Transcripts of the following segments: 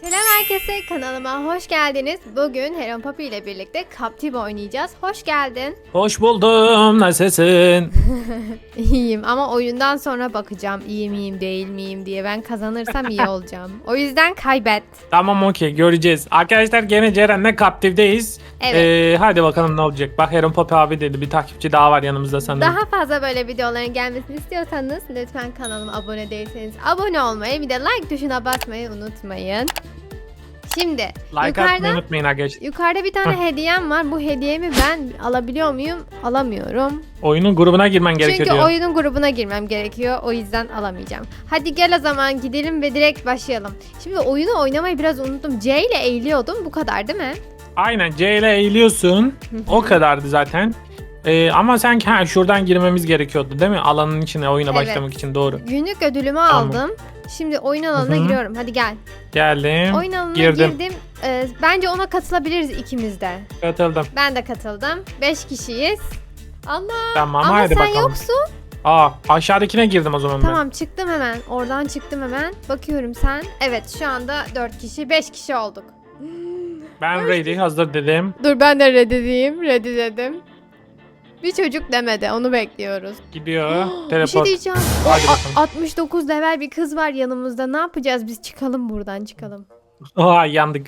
Selam herkese kanalıma hoş geldiniz. Bugün Heron Papi ile birlikte Captive oynayacağız. Hoş geldin. Hoş buldum. Nasılsın? İyiyim ama oyundan sonra bakacağım iyi miyim değil miyim diye. Ben kazanırsam iyi olacağım. O yüzden kaybet. tamam okey göreceğiz. Arkadaşlar gene Ceren'le Captive'deyiz. Evet. Ee, hadi bakalım ne olacak. Bak Heron Papi abi dedi. Bir takipçi daha var yanımızda sanırım. Daha fazla böyle videoların gelmesini istiyorsanız lütfen kanalıma abone değilseniz abone olmayı bir de like tuşuna basmayı unutmayın. Şimdi like yukarıda unutmayın arkadaşlar. yukarıda bir tane hediyem var. Bu hediyemi ben alabiliyor muyum? Alamıyorum. Oyunun grubuna girmen gerekiyor Çünkü diyor. oyunun grubuna girmem gerekiyor. O yüzden alamayacağım. Hadi gel o zaman gidelim ve direkt başlayalım. Şimdi oyunu oynamayı biraz unuttum. C ile eğiliyordum. Bu kadar değil mi? Aynen C ile eğiliyorsun. o kadardı zaten. Ee, ama sen ha, şuradan girmemiz gerekiyordu değil mi? Alanın içine oyuna Evet. başlamak için doğru. Günlük ödülümü Tamam. aldım. Şimdi oyun alanına Hı hı. giriyorum. Hadi gel. Geldim. Oyun alanına girdim. girdim. Ee, bence ona katılabiliriz ikimiz de. Katıldım. Ben de katıldım. 5 kişiyiz. Allah. Tamam Ama hadi sen bakalım. yoksun. Aa aşağıdakine girdim o zaman ben. Tamam çıktım hemen. Oradan çıktım hemen. Bakıyorum sen. Evet şu anda 4 kişi 5 kişi olduk. Ben ready hazır dedim. Dur ben de reddedeyim. Reddededim. Bir çocuk demedi. Onu bekliyoruz. Gidiyor. bir şey Teleport. diyeceğim. Hadi A- bakalım. 69 level bir kız var yanımızda. Ne yapacağız biz? Çıkalım buradan çıkalım. Aa yandık.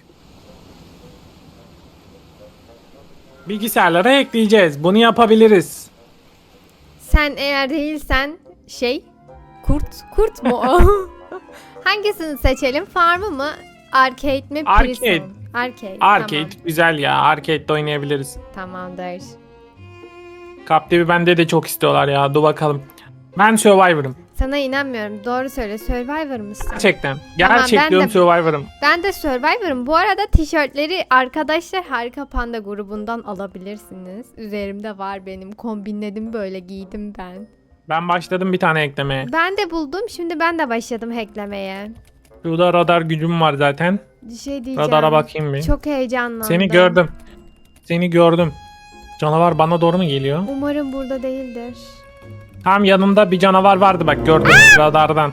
Bilgisayarlara ekleyeceğiz. Bunu yapabiliriz. Sen eğer değilsen şey kurt kurt mu o? Hangisini seçelim? Farmı mı? Arcade mi? Arcade. Prison? Arcade. Arcade güzel ya. Arcade'de oynayabiliriz. Tamam, tamamdır. Captive'i bende de çok istiyorlar ya. Dur bakalım. Ben Survivor'ım. Sana inanmıyorum. Doğru söyle. Survivor mısın? Gerçekten. Gerçek ben diyorum de- Survivor'ım. Ben de Survivor'ım. Bu arada tişörtleri arkadaşlar Harika Panda grubundan alabilirsiniz. Üzerimde var benim. Kombinledim böyle giydim ben. Ben başladım bir tane eklemeye. Ben de buldum. Şimdi ben de başladım hacklemeye. Şurada radar gücüm var zaten. Bir şey diyeceğim. Radara bakayım bir. Çok heyecanlandım. Seni gördüm. Seni gördüm. Canavar bana doğru mu geliyor? Umarım burada değildir. Tam yanımda bir canavar vardı bak gördüm radardan.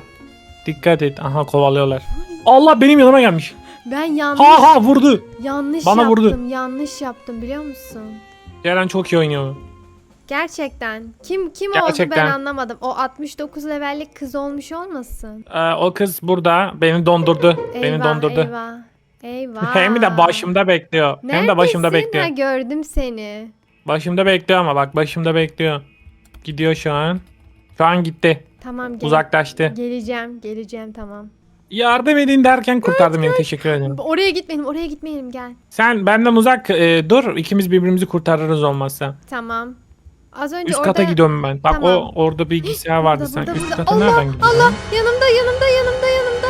Dikkat et. Aha kovalıyorlar. Allah benim yanıma gelmiş. Ben yanlış Ha ha vurdu. yanlış Bana yaptım. vurdu. Yanlış yaptım biliyor musun? Ceren çok iyi oynuyor. Gerçekten. Kim kim oldu ben Gerçekten. anlamadım. O 69 levellik kız olmuş olmasın? Ee, o kız burada beni dondurdu. beni Eyvah, dondurdu. Eyvah. Eyvah. Hem de başımda bekliyor. Hem de başımda Neredesin? bekliyor. Ha, gördüm seni. Başımda bekliyor ama bak başımda bekliyor. Gidiyor şu an. Şu an gitti. Tamam gel. Uzaklaştı. Geleceğim, geleceğim tamam. Yardım edin derken kurtardım beni. Teşekkür ederim. Oraya gitmeyelim, oraya gitmeyelim gel. Sen benden uzak e, dur. İkimiz birbirimizi kurtarırız olmazsa. Tamam. Az önce Üst orada... kata gidiyorum ben. Bak Tamam. o orada bilgisayar vardı Burada, sen. burada, Üst burada. kata Allah, nereden gidiyorsun? Allah yanımda yanımda yanımda yanımda.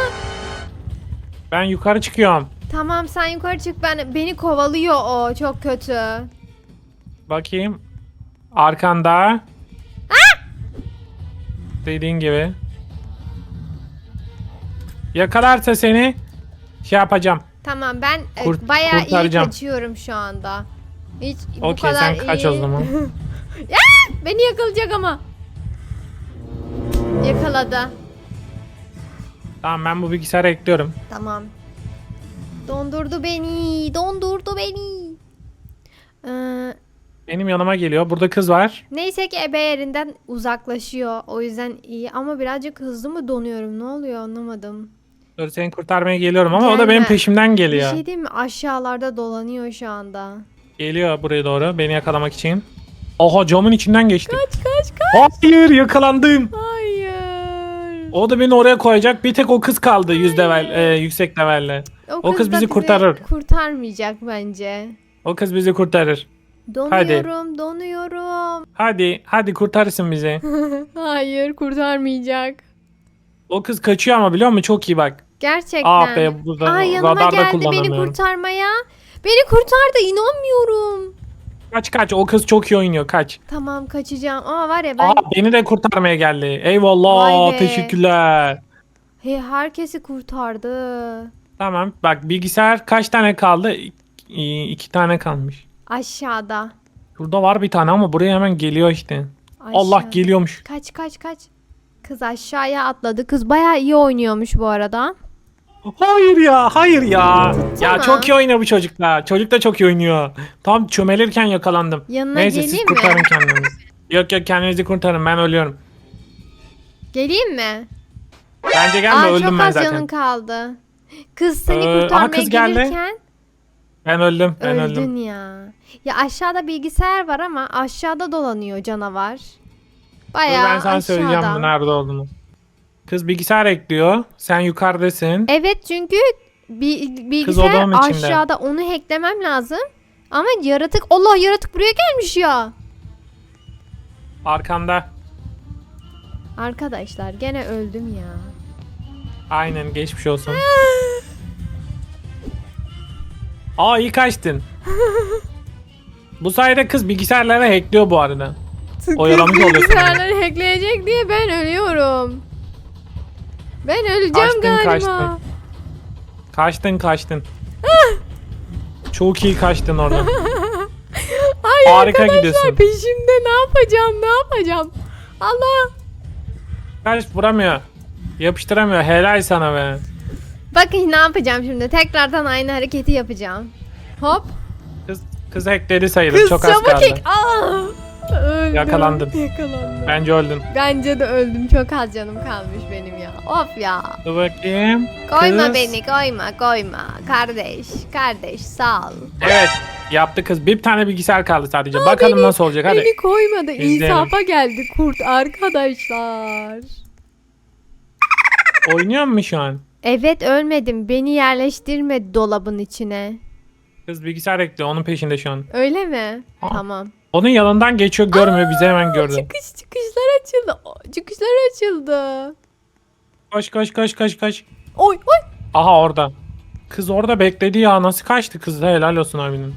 Ben yukarı çıkıyorum. Tamam sen yukarı çık ben beni kovalıyor o çok kötü. Bakayım. Arkanda. Dediğin gibi. Yakalarsa seni şey yapacağım. Tamam ben e, Kurt- bayağı iyi kaçıyorum şu anda. Hiç bu Okey kadar sen kaç iyi. o zaman. Beni yakalayacak ama. Yakaladı. tamam ben bu bilgisayara ekliyorum. Tamam. Dondurdu beni. Dondurdu beni. Ee, Benim yanıma geliyor. Burada kız var. neyse ki ebe yerinden uzaklaşıyor. O yüzden iyi ama birazcık hızlı mı donuyorum? Ne oluyor anlamadım. Dur seni kurtarmaya geliyorum ama o da Gelme. benim peşimden Bir geliyor. şey diyeyim mi? Aşağılarda dolanıyor şu anda. Geliyor buraya doğru beni yakalamak için. Oha camın içinden geçti. Kaç kaç kaç. Hayır yakalandım. Hayır. O da beni oraya koyacak. Bir tek o kız kaldı yüz level, e, yüksek levelle. O kız da bizi kurtarır. Kurtarmayacak bence. O kız bizi kurtarır. Donuyorum, donuyorum. Hadi, hadi kurtarsın bizi. Hayır, kurtarmayacak. O kız kaçıyor ama biliyor musun? Çok iyi bak. Gerçekten. Ah be burada Aa, yanıma radarda geldi beni kullanamıyorum. kurtarmaya. Beni kurtardı, inanmıyorum. Kaç kaç o kız çok iyi oynuyor kaç. Tamam kaçacağım ama var ya ben Aa beni de kurtarmaya geldi. Eyvallah Vay be. teşekkürler. he, herkesi kurtardı. Tamam bak bilgisayar kaç tane kaldı? İ- iki tane kalmış. Aşağıda. Şurada var bir tane ama buraya hemen geliyor işte. Aşağı. Allah geliyormuş. Kaç kaç kaç. Kız aşağıya atladı. Kız bayağı iyi oynuyormuş bu arada. Hayır ya, hayır ya. Ya çok iyi oynuyor bu çocuk da. Çocuk da çok iyi oynuyor. Tam çömelirken yakalandım. Yanına Neyse siz geleyim mi? kurtarın kendinizi. Yok yok kendinizi kurtarın ben ölüyorum. Geleyim mi? Bence gelme Aa, öldüm çok ben az zaten. canın kaldı. Kız seni Ee, aha, kurtarmaya kız geldi. gelirken Ben öldüm ben öldün öldüm. ya. Ya aşağıda bilgisayar var ama aşağıda dolanıyor canavar. Dur Bayağı ben sana söyleyeceğim aşağıda. bu nerede olduğunu. Kız bilgisayar ekliyor. Sen yukarıdasın. Evet çünkü bi- bilgisayar odamın içinde. aşağıda onu hacklemem lazım. Ama yaratık Allah yaratık buraya gelmiş ya. Arkanda. Arkadaşlar gene öldüm ya. Aynen geçmiş olsun. Aa iyi kaçtın. bu sayede kız bilgisayarlara hackliyor bu arada. Oyalamış oluyorsun Bilgisayarları hackleyecek diye ben ölüyorum. Ben öleceğim Kaçtın, galiba. kaçtın. Kaçtın kaçtın. Çok iyi kaçtın oradan. Ay Harika arkadaşlar gidiyorsun. peşimde ne yapacağım ne yapacağım. Allah. Kaç vuramıyor. Yapıştıramıyor. Helal sana be. Bakın ne yapacağım şimdi. Tekrardan aynı hareketi yapacağım. Hop. Kız hackledi sayılır. Kız Çok az çabuk kaldı. ek. Aa! Öldüm. Yakalandın. Yakalandım. Bence öldün. Bence de öldüm. Çok az canım kalmış benim ya. Of ya. Dur bakayım. Koyma Kız. beni koyma koyma. Kardeş kardeş sağ ol. Evet. Yaptı kız. Bir tane bilgisayar kaldı sadece. Bakalım nasıl olacak. Hadi. Beni koymadı. İzleyelim. İnsafa geldi kurt arkadaşlar. Oynuyor mu şu an? Evet ölmedim. Beni yerleştirmedi dolabın içine. Kız bilgisayar ekliyor. Onun peşinde şu an. Öyle mi? Aa. Tamam. Onun yanından geçiyor görmüyor. Bizi hemen gördü. Çıkış çıkışlar açıldı. O, Çıkışlar açıldı. Koş koş koş koş koş. Oy oy. Aha orada. Kız orada bekledi ya. Nasıl kaçtı kız da helal olsun abinin.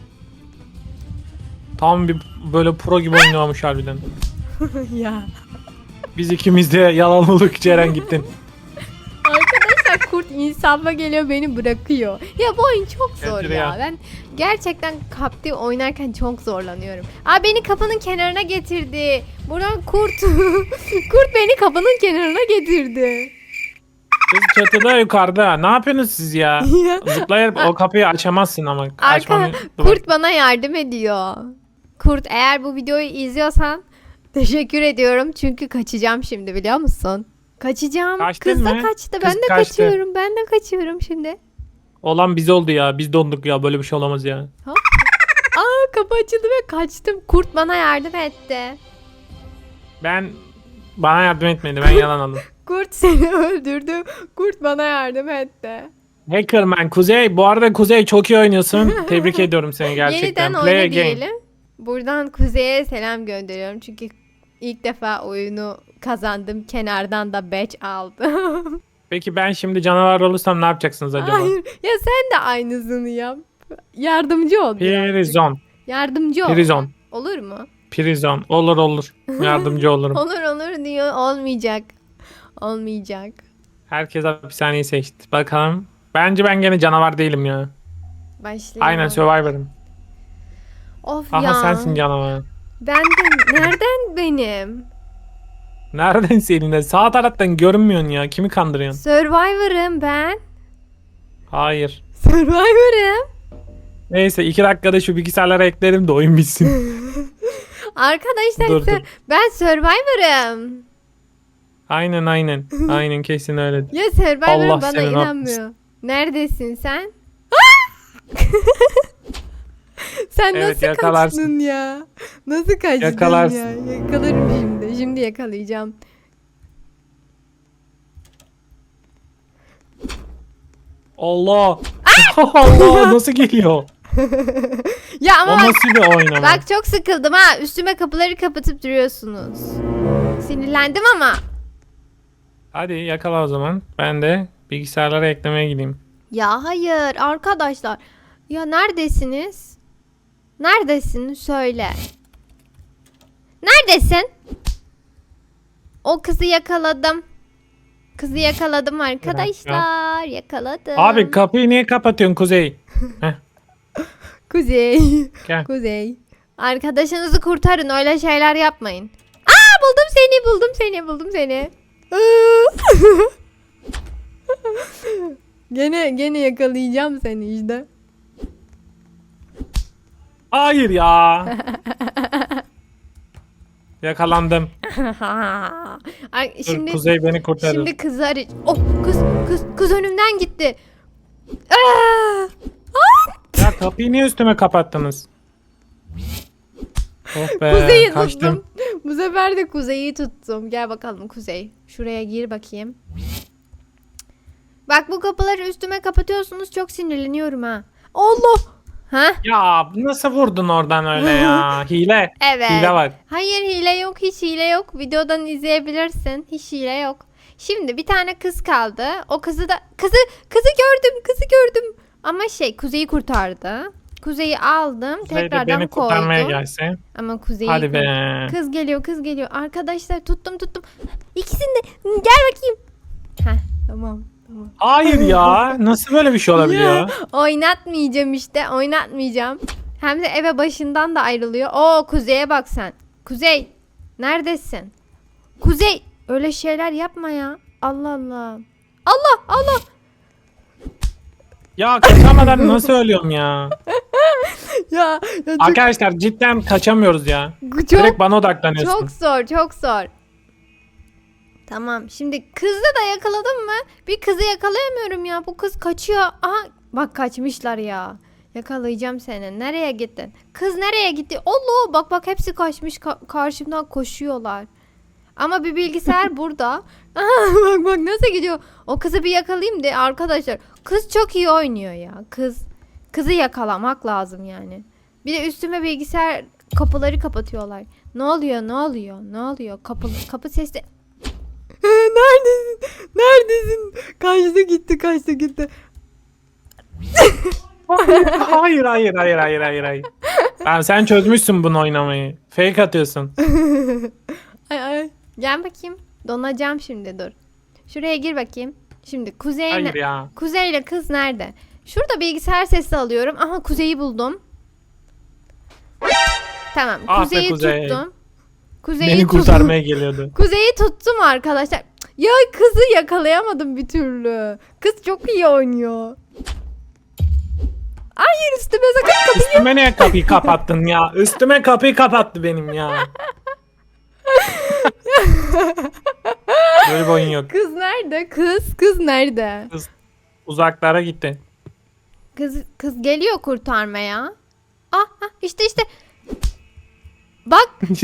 Tam bir böyle pro gibi oynuyormuş harbiden. ya. Biz ikimiz de yalan olduk Ceren gittin. İnsafa geliyor beni bırakıyor. Ya bu oyun çok zor de ya. ya. Ben gerçekten kapti oynarken çok zorlanıyorum. Aa beni kapının kenarına getirdi. Buradan kurt. kurt beni kapının kenarına getirdi. Kız çatıda yukarıda. Ne yapıyorsunuz siz ya? Zıplayıp o kapıyı açamazsın ama. Arka kurt bana yardım ediyor. Kurt eğer bu videoyu izliyorsan teşekkür ediyorum çünkü kaçacağım şimdi biliyor musun? Kaçacağım. Kaçtın Kız da mı? kaçtı. Kız ben de kaçtı. kaçıyorum. Ben de kaçıyorum şimdi. Olan biz oldu ya. Biz donduk ya. Böyle bir şey olamaz ya. Aa kapı açıldı ve kaçtım. Kurt bana yardım etti. Ben bana yardım etmedi. Ben yalan aldım. Kurt seni öldürdü. Kurt bana yardım etti. Hackerman Kuzey. Bu arada Kuzey çok iyi oynuyorsun. Tebrik ediyorum seni gerçekten. Yeniden Play oyna again. diyelim. Buradan Kuzey'e selam gönderiyorum. Çünkü ilk defa oyunu kazandım. Kenardan da badge aldım. Peki ben şimdi canavar olursam ne yapacaksınız acaba? Hayır. Ya sen de aynısını yap. Yardımcı ol. birazcık. Prison. Yardımcı ol. Prison. Olur mu? Prison. Olur olur. Yardımcı olurum. Olur olur diyor. Olmayacak. Olmayacak. Herkes hapishaneyi seçti. Bakalım. Bence ben gene canavar değilim ya. Başlayalım. Aynen Survivor'ım. Of Aha ya. sensin canavar. Ben de nereden benim? Nereden senin de? Sağ taraftan görünmüyorsun ya. Kimi kandırıyorsun? Survivor'ım ben. Hayır. Survivor'ım. Neyse iki dakikada şu bilgisayarlara eklerim de oyun bitsin. Arkadaşlar Dur, dur. ben Survivor'ım. aynen aynen. Aynen kesin öyle. Ya Survivor'ım Allah bana inanmıyor. Neredesin sen? sen Evet, nasıl yakalarsın. kaçtın ya? Nasıl kaçtın Yakalarsın. ya? Yakalarım şimdi. Şimdi yakalayacağım. Allah. Allah nasıl geliyor? Ya ama O bak, nasıl bir bak çok sıkıldım ha. Üstüme kapıları kapatıp duruyorsunuz. Sinirlendim ama. Hadi yakala o zaman. Ben de bilgisayarlara eklemeye gideyim. Ya hayır arkadaşlar. Ya neredesiniz? Neredesin? Söyle. Neredesin? O kızı yakaladım. Kızı yakaladım arkadaşlar. Yakaladım. Abi kapıyı niye kapatıyorsun Kuzey? Heh, Kuzey. gel. Kuzey. Arkadaşınızı kurtarın. Öyle şeyler yapmayın. Aa buldum seni buldum seni buldum seni. Gene gene yakalayacağım seni işte. Hayır ya. Yakalandım. Ay, Dur, şimdi Kuzey beni kurtarır. şimdi kızı arayacağım. Oh kız kız kız önümden gitti. Aa! Ya kapıyı niye üstüme kapattınız? Oh be Kuzeyi kaçtım. tuttum. Bu sefer de Kuzey'i tuttum. Gel bakalım Kuzey. Şuraya gir bakayım. Bak bu kapıları üstüme kapatıyorsunuz. Çok sinirleniyorum ha. Allah. Ha? Ya nasıl vurdun oradan öyle ya? Hile. Evet. Hile var. Hayır hile yok. Hiç hile yok. Videodan izleyebilirsin. Hiç hile yok. Şimdi bir tane kız kaldı. O kızı da kızı kızı gördüm. Kızı gördüm. Ama şey Kuzey'i kurtardı. Kuzey'i aldım. Kuzey de tekrardan beni kurtarmaya koydum. gelse. Ama Kuzey'i Hadi be. Kız geliyor kız geliyor. Arkadaşlar tuttum tuttum. İkisini de gel bakayım. Heh tamam. Hayır ya. Nasıl böyle bir şey olabiliyor? Ya, oynatmayacağım işte oynatmayacağım. Hem de eve başından da ayrılıyor. Oo Kuzey'e bak sen. Kuzey neredesin? Kuzey öyle şeyler yapma ya. Allah Allah. Allah Allah. Ya kaçamadan nasıl ölüyorum ya? Ya, ya Arkadaşlar cidden kaçamıyoruz ya. çok, Direkt bana odaklanıyorsun. Çok zor, çok zor. Tamam. Şimdi kızı da yakaladım mı? Bir kızı yakalayamıyorum ya. Bu kız kaçıyor. Aha bak kaçmışlar ya. Yakalayacağım seni. Nereye gittin? Kız nereye gitti? Allah bak bak hepsi kaçmış. Ka- karşımdan koşuyorlar. Ama bir bilgisayar burada. Aha, bak bak nasıl gidiyor. O kızı bir yakalayayım de arkadaşlar. Kız çok iyi oynuyor ya. Kız kızı yakalamak lazım yani. Bir de üstüme bilgisayar kapıları kapatıyorlar. Ne oluyor? Ne oluyor? Ne oluyor? Kapı kapı sesi. Neredesin? Neredesin? Kaçtı gitti, kaçtı gitti. hayır hayır hayır hayır hayır hayır. Ben sen çözmüşsün bunu oynamayı. Fake atıyorsun. Ay ay. Gel bakayım. Donacağım şimdi dur. Şuraya gir bakayım. Şimdi Kuzey Hayır ya. Kuzey ile kız nerede? Şurada bilgisayar sesi alıyorum. Aha Kuzey'i buldum. Tamam. Ah be Kuzey'i Kuzey. tuttum. Kuzey'i Beni kurtarmaya geliyordu. Kuzeyi tuttum arkadaşlar. Ya kızı yakalayamadım bir türlü. Kız çok iyi oynuyor. Hayır üstüme sakın kapıyı. Üstüme niye kapıyı kapattın ya? Üstüme kapıyı kapattı benim ya. Böyle bir oyun yok. Kız nerede? Kız kız nerede? Uzaklara gitti. Kız kız geliyor kurtarmaya. Ah, ah işte işte. Bak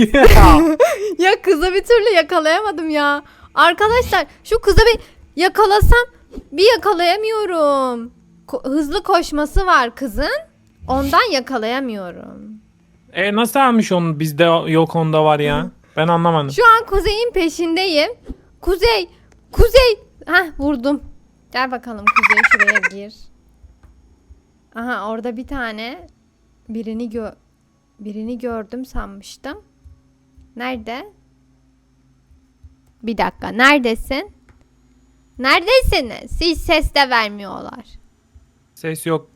Ya, kızı bir türlü yakalayamadım ya. Arkadaşlar şu kızı bir yakalasam bir yakalayamıyorum. Ko- hızlı koşması var kızın. Ondan yakalayamıyorum. e nasıl almış onu bizde yok onda var ya? Ben anlamadım. Şu an Kuzey'in peşindeyim. Kuzey, Kuzey. Heh vurdum. Gel bakalım Kuzey şuraya gir. Aha orada bir tane birini gö birini gördüm sanmıştım. Nerede? Bir dakika. Neredesin? Neredesiniz? Hiç ses de vermiyorlar. Ses yok.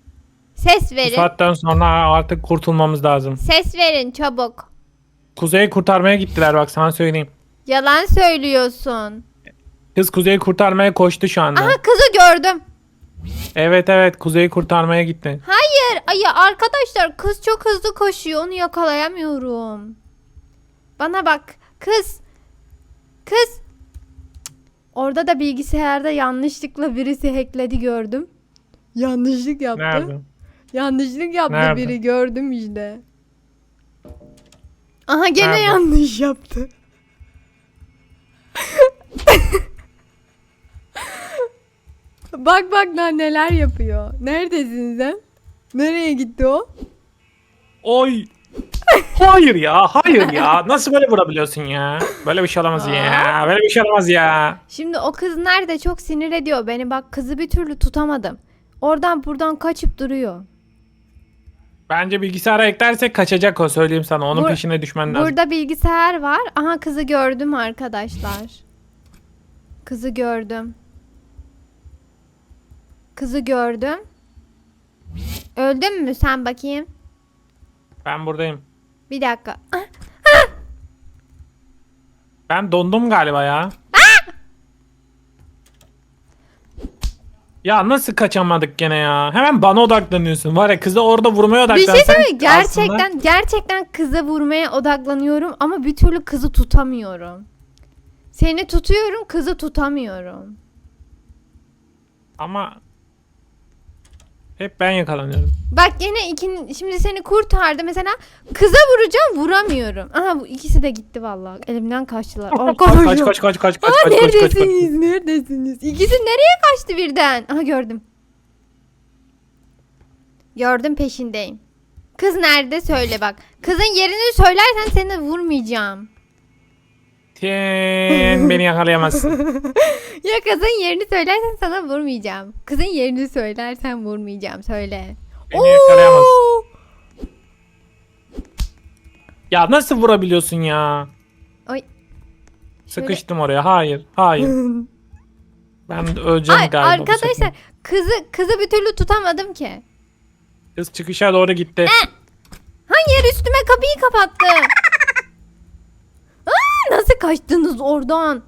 Ses Bu verin. saatten sonra artık kurtulmamız lazım. Ses verin çabuk. Kuzey'i kurtarmaya gittiler bak sana söyleyeyim. Yalan söylüyorsun. Kız Kuzey'i kurtarmaya koştu şu anda. Aha kızı gördüm. Evet evet Kuzey'i kurtarmaya gitti. Hayır. Ay ya arkadaşlar kız çok hızlı koşuyor. Onu yakalayamıyorum. Bana bak. Kız. Kız. Cık. Orada da bilgisayarda yanlışlıkla birisi hackledi gördüm. Yanlışlık yaptı. Nerede? Yanlışlık yaptı Nerede? biri gördüm işte. Aha gene Nerede? yanlış yaptı. bak bak lan neler yapıyor. Neredesin sen? Nereye gitti o? Oy. Hayır ya, hayır ya. Nasıl böyle vurabiliyorsun ya? Böyle bir şey olamaz ya. Böyle bir şey olamaz ya. Şimdi o kız nerede çok sinir ediyor beni. Bak kızı bir türlü tutamadım. Oradan buradan kaçıp duruyor. Bence bilgisayara eklersek kaçacak o söyleyeyim sana. Onun Bur- peşine düşmen lazım. Burada bilgisayar var. Aha kızı gördüm arkadaşlar. Kızı gördüm. Kızı gördüm. Öldün mü sen bakayım? Ben buradayım. Bir dakika. Ah, Ben dondum galiba ya. Ya nasıl kaçamadık gene ya? Hemen bana odaklanıyorsun. Var ya kızı orada vurmaya Bir odaklansan. şey söyleyeyim mi? aslında- Gerçekten gerçekten kıza vurmaya odaklanıyorum ama bir türlü kızı tutamıyorum. Seni tutuyorum, kızı tutamıyorum. Ama hep ben yakalanıyorum. Bak yine ikin, şimdi seni kurtardı mesela kıza vuracağım vuramıyorum. Aha bu ikisi de gitti vallahi. Elimden kaçtılar. Kaç Arkadaşım. kaç kaç kaç kaç kaç Aa, kaç kaç kaç kaç. neredesiniz? Neredesiniz? İkisi nereye kaçtı birden? Aha gördüm. Gördüm peşindeyim. Kız nerede söyle bak. Kızın yerini söylersen seni vurmayacağım. Sen beni yakalayamazsın. Ya kızın yerini söylersen sana vurmayacağım. Kızın yerini söylersen vurmayacağım. Söyle. Beni yakalayamazsın. Oo! Ya nasıl vurabiliyorsun ya? Ay. Sıkıştım oraya. Hayır. Hayır. Ben de öleceğim Ay, galiba. bu arkadaşlar kızı kızı bir türlü tutamadım ki. Kız çıkışa doğru gitti. Hayır üstüme kapıyı kapattı. Nasıl kaçtınız oradan?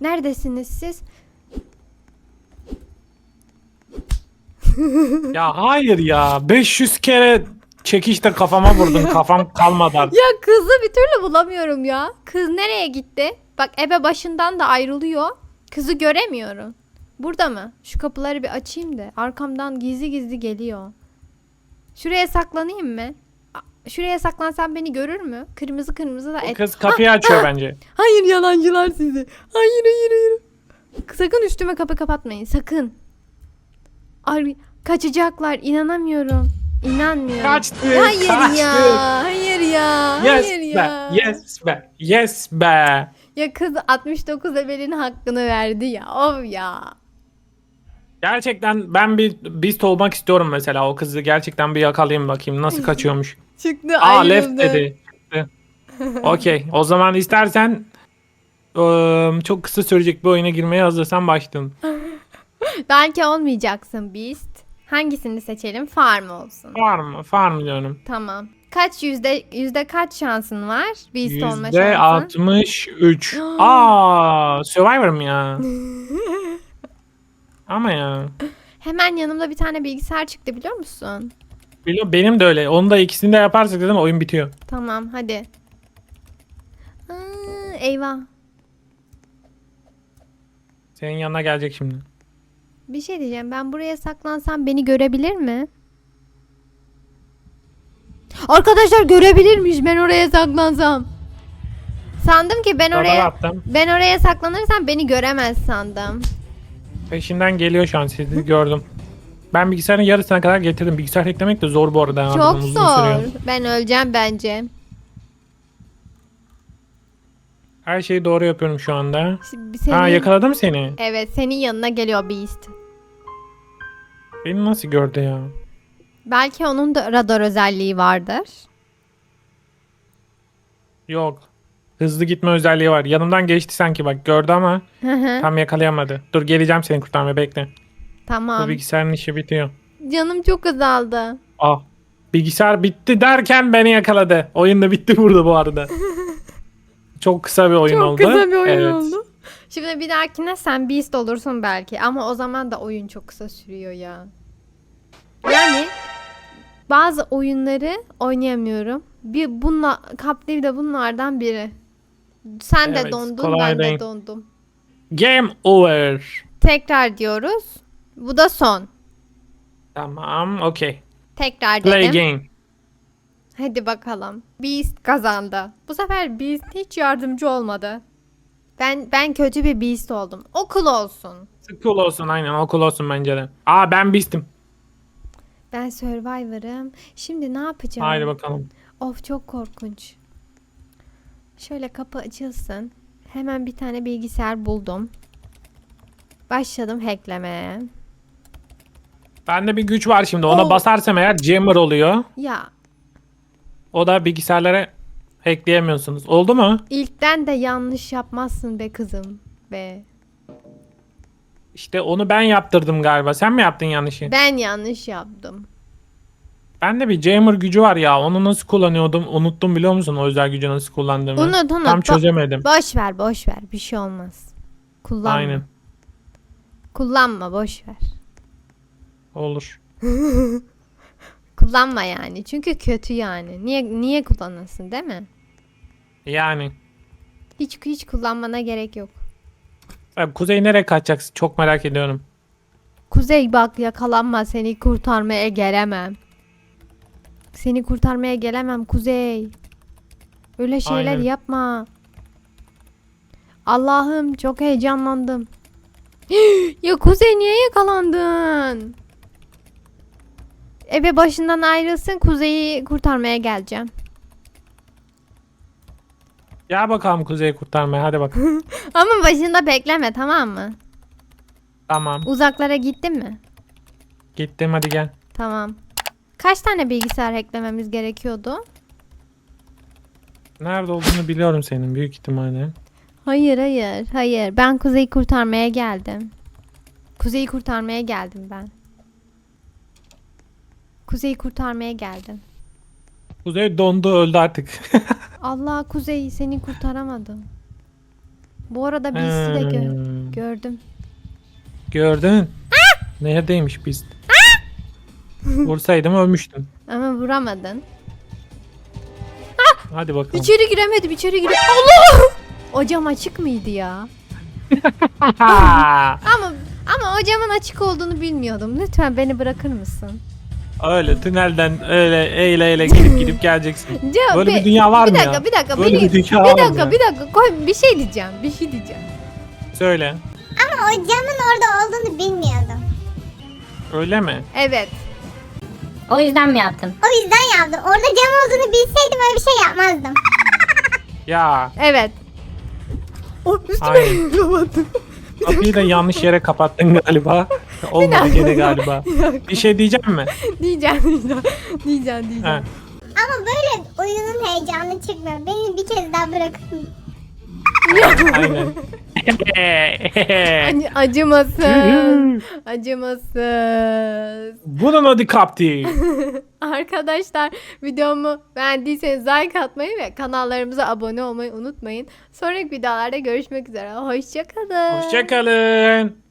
Neredesiniz siz? ya hayır ya. 500 kere çekişte kafama vurdun. Kafam kalmadı artık. Ya kızı bir türlü bulamıyorum ya. Kız nereye gitti? Bak ebe başından da ayrılıyor. Kızı göremiyorum. Burada mı? Şu kapıları bir açayım da. Arkamdan gizli gizli geliyor. Şuraya saklanayım mı? Şuraya saklansam beni görür mü? Kırmızı kırmızı da et. kız kapıyı açıyor bence. Hayır yalancılar sizi. Hayır hayır hayır. Sakın üstüme kapı kapatmayın. Sakın. Ay, kaçacaklar. inanamıyorum. İnanmıyorum. Kaçtı. Hayır kaçtı. ya. Hayır ya. Yes hayır be. ya. Yes be. Yes be. Ya kız 69 ebelin hakkını verdi ya. Of ya. Gerçekten ben bir beast olmak istiyorum mesela. O kızı gerçekten bir yakalayayım bakayım nasıl kaçıyormuş. Çıktı Aa ayrıldı. left dedi. Çıktı. Okey. O zaman istersen ıı, çok kısa sürecek bir oyuna girmeye hazırsan başlayalım. Belki olmayacaksın Beast. Hangisini seçelim? Farm olsun. Farm, farm diyorum. Tamam. Kaç yüzde yüzde kaç şansın var Beast olma Yüzde şansın? 63. Aa, Survivor'ım ya. Ama ya. Hemen yanımda bir tane bilgisayar çıktı biliyor musun? Biliyorum benim de öyle. Onu da ikisini de yaparsak dedim oyun bitiyor. Tamam hadi. Aa, eyvah. Senin yanına gelecek şimdi. Bir şey diyeceğim. Ben buraya saklansam beni görebilir mi? Arkadaşlar görebilirmiş ben oraya saklansam. Sandım ki ben Oraya... oraya attım. ben oraya saklanırsam beni göremez sandım. Peşinden geliyor şu an sizi gördüm. Ben bilgisayarın yarısına kadar getirdim. Bilgisayar eklemek de zor bu arada. Çok uzun zor. sürüyor. Ben öleceğim bence. Her şeyi doğru yapıyorum şu anda. Şimdi senin... Ha yakaladım seni. Evet senin yanına geliyor Beast. Beni nasıl gördü ya? Belki onun da radar özelliği vardır. Yok. Hızlı gitme özelliği var. Yanımdan geçti sanki bak gördü ama Hı hı, tam yakalayamadı. Dur geleceğim seni kurtarmaya bekle. Bu tamam. bilgisayarın işi bitiyor. Canım çok azaldı. Ah. Bilgisayar bitti derken beni yakaladı. Oyun da bitti burada bu arada. Çok kısa bir oyun Çok oldu. kısa bir oyun Evet. oldu. Şimdi bir dahakine sen Beast olursun belki ama o zaman da oyun çok kısa sürüyor ya. Yani bazı oyunları oynayamıyorum. Bir bununla Captive de bunlardan biri. Sen de Evet, dondun kolay ben de değil. dondum. Game over. Tekrar diyoruz. Bu da son. Tamam okey. Tekrar Play dedim. game. Hadi bakalım. Beast kazandı. Bu sefer Beast hiç yardımcı olmadı. Ben ben kötü bir Beast oldum. Okul olsun. Sıkıl olsun aynen okul olsun bence de. Aa ben bistim. Ben Survivor'ım. Şimdi ne yapacağım? Haydi bakalım. Of çok korkunç. Şöyle kapı açılsın. Hemen bir tane bilgisayar buldum. Başladım hacklemeye. Bende bir güç var şimdi. Ona Oo. basarsam eğer jammer oluyor. Ya O da bilgisayarlara hackleyemiyorsunuz. Oldu mu? ilkten de yanlış yapmazsın be kızım. Be. İşte onu ben yaptırdım galiba. Sen mi yaptın yanlışı? Ben yanlış yaptım. Bende bir jammer gücü var ya. Onu nasıl kullanıyordum? Unuttum biliyor musun o özel gücü nasıl kullandığımı? Unut unut. Tam Bo- çözemedim. boş ver boş ver. Bir şey olmaz. Kullanma. Aynen. Kullanma boş ver. Olur. Kullanma yani. Çünkü kötü yani. Niye niye kullanasın değil mi? Yani. Hiç hiç kullanmana gerek yok. Abi, Kuzey nereye kaçacaksın? Çok merak ediyorum. Kuzey bak yakalanma seni kurtarmaya gelemem. Seni kurtarmaya gelemem Kuzey. Öyle şeyler Aynen. yapma. Allah'ım çok heyecanlandım. ya Kuzey niye yakalandın? Eve başından ayrılsın Kuzey'i kurtarmaya geleceğim. Gel bakalım Kuzey'i kurtarmaya. Hadi bakalım. Ama başında bekleme tamam mı? tamam. Uzaklara gittin mi? Gittim hadi gel. Tamam. Kaç tane bilgisayar eklememiz gerekiyordu? Nerede olduğunu biliyorum senin büyük ihtimalle. Hayır hayır hayır ben Kuzey'i kurtarmaya geldim. Kuzey'i kurtarmaya geldim ben. Kuzey'i kurtarmaya geldim. Kuzey dondu öldü artık. Allah Kuzey seni kurtaramadım. Bu arada birisi de gö- Hmm, gördüm. Gördün. Neredeymiş biz? Vursaydım ölmüştün. Ama vuramadın. Hadi bakalım. İçeri giremedim içeri gire. Allah! O cam açık mıydı ya? Ama ama o camın açık olduğunu bilmiyordum. Lütfen beni bırakır mısın? öyle tünelden öyle eyle eyle gidip gidip geleceksin. Ya Böyle bir dünya var bir mı dakika, ya? Bir dakika Böyle beni, bir dünya bir var mı dakika bir dakika koy bir şey diyeceğim bir şey diyeceğim. Söyle. Ama o camın orada olduğunu bilmiyordum. Öyle mi? Evet. O yüzden mi yaptın? O yüzden yaptım. Orada cam olduğunu bilseydim öyle bir şey yapmazdım. Ya Evet. O üstüme Aynen. kapattım. kapıyı da yanlış yere kapattın galiba. Olmadı gene galiba. Bir şey diyeceğim mi? diyeceğim diyeceğim. Diyeceğim diyeceğim. Ama böyle oyunun heyecanı çıkmıyor. Beni bir kez daha bırakın. Aynen. Ac- acımasız. acımasız. Bunun adı kaptı. Arkadaşlar videomu beğendiyseniz like atmayı ve kanallarımıza abone olmayı unutmayın. Sonraki videolarda görüşmek üzere. Hoşçakalın. Hoşçakalın.